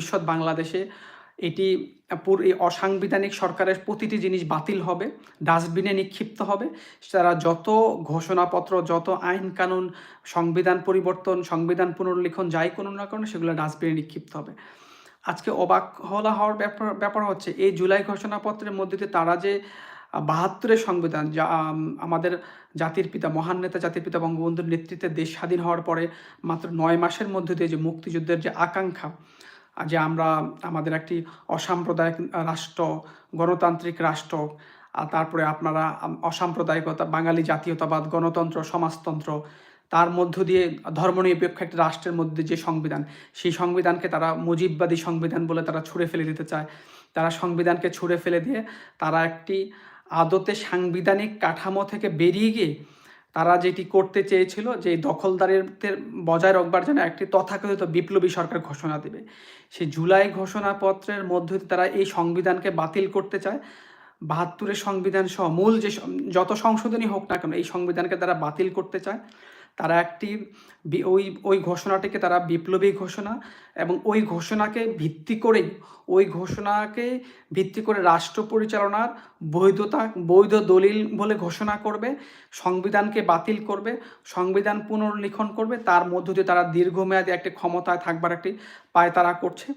ভবিষ্যৎ বাংলাদেশে এটি অসাংবিধানিক সরকারের প্রতিটি জিনিস বাতিল হবে, ডাস্টবিনে নিক্ষিপ্ত হবে। তারা যত ঘোষণাপত্র, যত আইন কানুন, সংবিধান পরিবর্তন, সংবিধান পুনর্লিখন যাই কোনো না কেন, সেগুলো ডাস্টবিনে নিক্ষিপ্ত হবে। আজকে অবাক হলা হওয়ার ব্যাপার ব্যাপার হচ্ছে, এই জুলাই ঘোষণাপত্রের মধ্যে দিয়ে তারা যে বাহাত্তরের সংবিধান, যা আমাদের জাতির পিতা, মহান নেতা জাতির পিতা বঙ্গবন্ধুর নেতৃত্বে দেশ স্বাধীন হওয়ার পরে মাত্র নয় মাসের মধ্যে দিয়ে যে মুক্তিযুদ্ধের যে আকাঙ্ক্ষা যে আমরা আমাদের একটি অসাম্প্রদায়িক রাষ্ট্র, গণতান্ত্রিক রাষ্ট্র, আর তারপরে আপনারা অসাম্প্রদায়িকতা, বাঙালি জাতীয়তাবাদ, গণতন্ত্র, সমাজতন্ত্র, তার মধ্য দিয়ে ধর্মনিরপেক্ষ একটা রাষ্ট্রের মধ্যে যে সংবিধান, সেই সংবিধানকে তারা মুজিববাদী সংবিধান বলে তারা ছুঁড়ে ফেলে দিতে চায়। তারা সংবিধানকে ছুঁড়ে ফেলে দিয়ে তারা একটি আদতে সাংবিধানিক কাঠামো থেকে বেরিয়ে গিয়ে তারা যেটি করতে চেয়েছিল যে দখলদারিদের বজায় রাখবার জন্য একটি তথাকথিত বিপ্লবী সরকার ঘোষণা দেবে। সেই জুলাই ঘোষণাপত্রের মধ্য দিয়ে তারা এই সংবিধানকে বাতিল করতে চায়। বাহাত্তরের সংবিধান সহ মূল যে যত সংশোধনী হোক না কেন, এই সংবিধানকে তারা বাতিল করতে চায়। তারা একটি ওই ওই ঘোষণাটিকে তারা বিপ্লবী ঘোষণা এবং ওই ঘোষণাকে ভিত্তি করেই, ওই ঘোষণাকে ভিত্তি করে রাষ্ট্র পরিচালনার বৈধতা, বৈধ দলিল বলে ঘোষণা করবে, সংবিধানকে বাতিল করবে, সংবিধান পুনর্লিখন করবে, তার মধ্য দিয়ে তারা দীর্ঘমেয়াদী একটি ক্ষমতায় থাকবার একটি পায় তারা করছে।